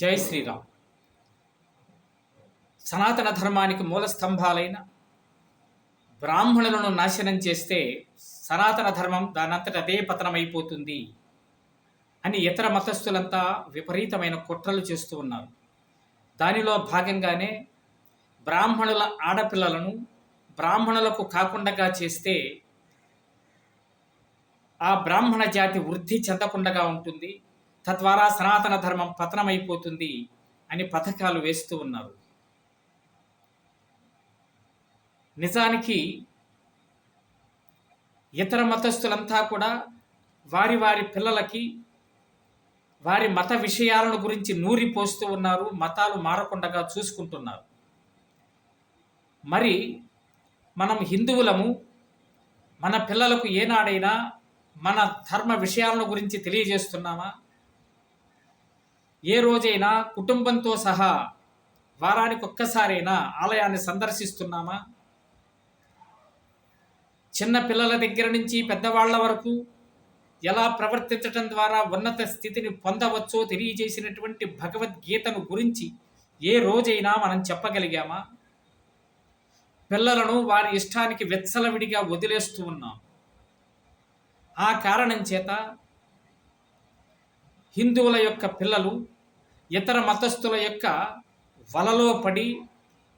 జై శ్రీరామ్. సనాతన ధర్మానికి మూల స్తంభాలైన బ్రాహ్మణులను నాశనం చేస్తే సనాతన ధర్మం దానంతట అదే పతనమైపోతుంది అని ఇతర మతస్థులంతా విపరీతమైన కుట్రలు చేస్తూ ఉన్నారు. దానిలో భాగంగానే బ్రాహ్మణుల ఆడపిల్లలను బ్రాహ్మణులకు కాకుండా చేస్తే ఆ బ్రాహ్మణ జాతి వృద్ధి చెందకుండా ఉంటుంది. తద్వారా సనాతన ధర్మం పతనమైపోతుంది అని పథకాలు వేస్తూ ఉన్నారు. నిజానికి ఇతర మతస్థులంతా కూడా వారి వారి పిల్లలకి వారి మత విషయాలను గురించి నూరి పోస్తూ ఉన్నారు మతాలు మారకుండా చూసుకుంటున్నారు. మరి మనం హిందువులము మన పిల్లలకు ఏనాడైనా మన ధర్మ విషయాలను గురించి తెలియజేస్తున్నామా? ఏ రోజైనా కుటుంబంతో సహా వారానికి ఒక్కసారైనా ఆలయాన్ని సందర్శిస్తున్నామా? చిన్న పిల్లల దగ్గర నుంచి పెద్దవాళ్ళ వరకు ఎలా ప్రవర్తించటం ద్వారా ఉన్నత స్థితిని పొందవచ్చో తెలియజేసినటువంటి భగవద్గీతను గురించి ఏ రోజైనా మనం చెప్పగలిగామా? పిల్లలను వారి ఇష్టానికి వెచ్చలవిడిగా వదిలేస్తూ ఉన్నాం. ఆ కారణం చేత హిందువుల యొక్క పిల్లలు ఇతర మతస్థుల యొక్క వలలో పడి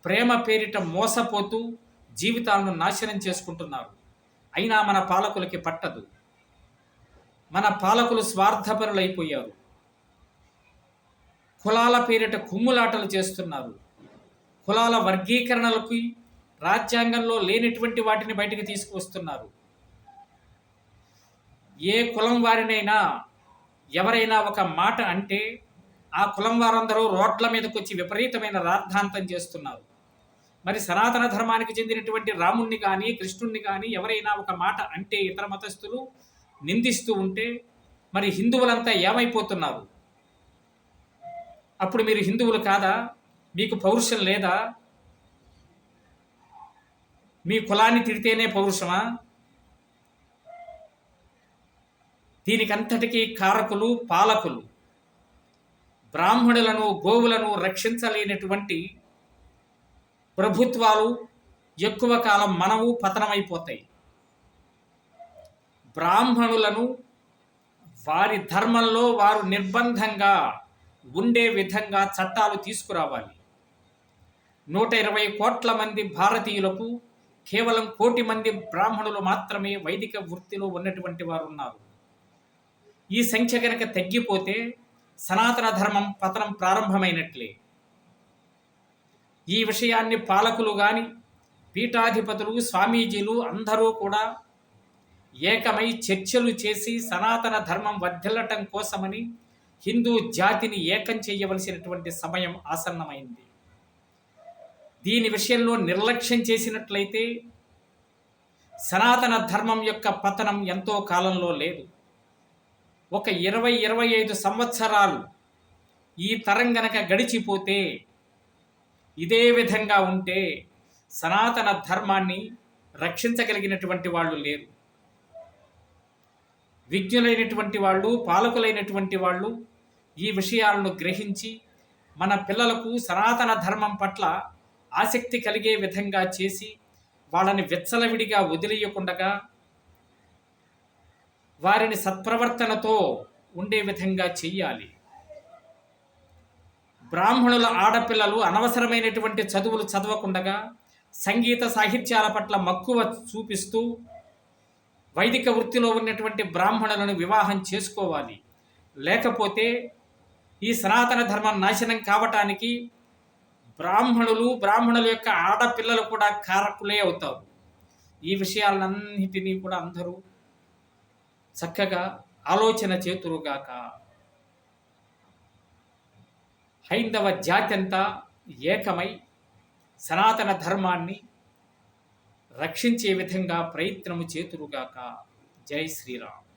ప్రేమ పేరిట మోసపోతూ జీవితాలను నాశనం చేసుకుంటున్నారు. అయినా మన పాలకులకి పట్టదు. మన పాలకులు స్వార్థపరులైపోయారు. కులాల పేరిట కుమ్ములాటలు చేస్తున్నారు. కులాల వర్గీకరణలకి రాజ్యాంగంలో లేనటువంటి వాటిని బయటికి తీసుకువస్తున్నారు. ఏ కులం వారినైనా ఎవరైనా ఒక మాట అంటే ఆ కులం వారందరూ రోడ్ల మీదకి వచ్చి విపరీతమైన రాద్ధాంతం చేస్తున్నారు. మరి సనాతన ధర్మానికి చెందినటువంటి రాముణ్ణి కానీ కృష్ణుణ్ణి కానీ ఎవరైనా ఒక మాట అంటే ఇతర మతస్థులు నిందిస్తూ ఉంటే మరి హిందువులంతా ఏమైపోతున్నారు? అప్పుడు మీరు హిందువులు కాదా? మీకు పౌరుషం లేదా? మీ కులాన్ని తిడితేనే పౌరుషమా? దీనికంతటికీ కారకులు పాలకులు. బ్రాహ్మణులను గోవులను రక్షించలేనటువంటి ప్రభుత్వాలు ఎక్కువ కాలం మనవు పతనమైపోతాయి. బ్రాహ్మణులను వారి ధర్మంలో వారు నిర్బంధంగా ఉండే విధంగా చట్టాలు తీసుకురావాలి. నూట ఇరవై కోట్ల మంది భారతీయులకు కేవలం కోటి మంది బ్రాహ్మణులు మాత్రమే వైదిక వృత్తిలో ఉన్నటువంటి వారు ఉన్నారు. ఈ సంఖ్య కనుక తగ్గిపోతే సనాతన ధర్మం పతనం ప్రారంభమైనట్లే. ఈ విషయాన్ని పాలకులు కానీ పీఠాధిపతులు స్వామీజీలు అందరూ కూడా ఏకమై చర్చలు చేసి సనాతన ధర్మం వర్ధిల్లటం కోసమని హిందూ జాతిని ఏకం చేయవలసినటువంటి సమయం ఆసన్నమైంది. దీని విషయంలో నిర్లక్ష్యం చేసినట్లయితే సనాతన ధర్మం యొక్క పతనం ఎంతో కాలంలో లేదు. ఒక ఇరవై ఇరవై ఐదు సంవత్సరాలు ఈ తరం గనక గడిచిపోతే ఇదే విధంగా ఉంటే సనాతన ధర్మాన్ని రక్షించగలిగినటువంటి వాళ్ళు లేరు. విజ్ఞులైనటువంటి వాళ్ళు పాలకులైనటువంటి వాళ్ళు ఈ విషయాలను గ్రహించి మన పిల్లలకు సనాతన ధర్మం పట్ల ఆసక్తి కలిగే విధంగా చేసి వాళ్ళని విచ్చలవిడిగా వదిలేయకుండగా వారిని సత్ప్రవర్తనతో ఉండే విధంగా చెయ్యాలి. బ్రాహ్మణుల ఆడపిల్లలు అనవసరమైనటువంటి చదువులు చదవకుండగా సంగీత సాహిత్యాల పట్ల మక్కువ చూపిస్తూ వైదిక వృత్తిలో ఉన్నటువంటి బ్రాహ్మణులను వివాహం చేసుకోవాలి. లేకపోతే ఈ సనాతన ధర్మం నాశనం కావటానికి బ్రాహ్మణులు బ్రాహ్మణుల యొక్క ఆడపిల్లలు కూడా కారకులే అవుతారు. ఈ విషయాలన్నిటినీ కూడా అందరూ చక్కగా ఆలోచన చేతురుగాక. హైందవ జాతి అంతా ఏకమై సనాతన ధర్మాన్ని రక్షించే విధంగా ప్రయత్నము చేతురుగాక. జై శ్రీరామ్.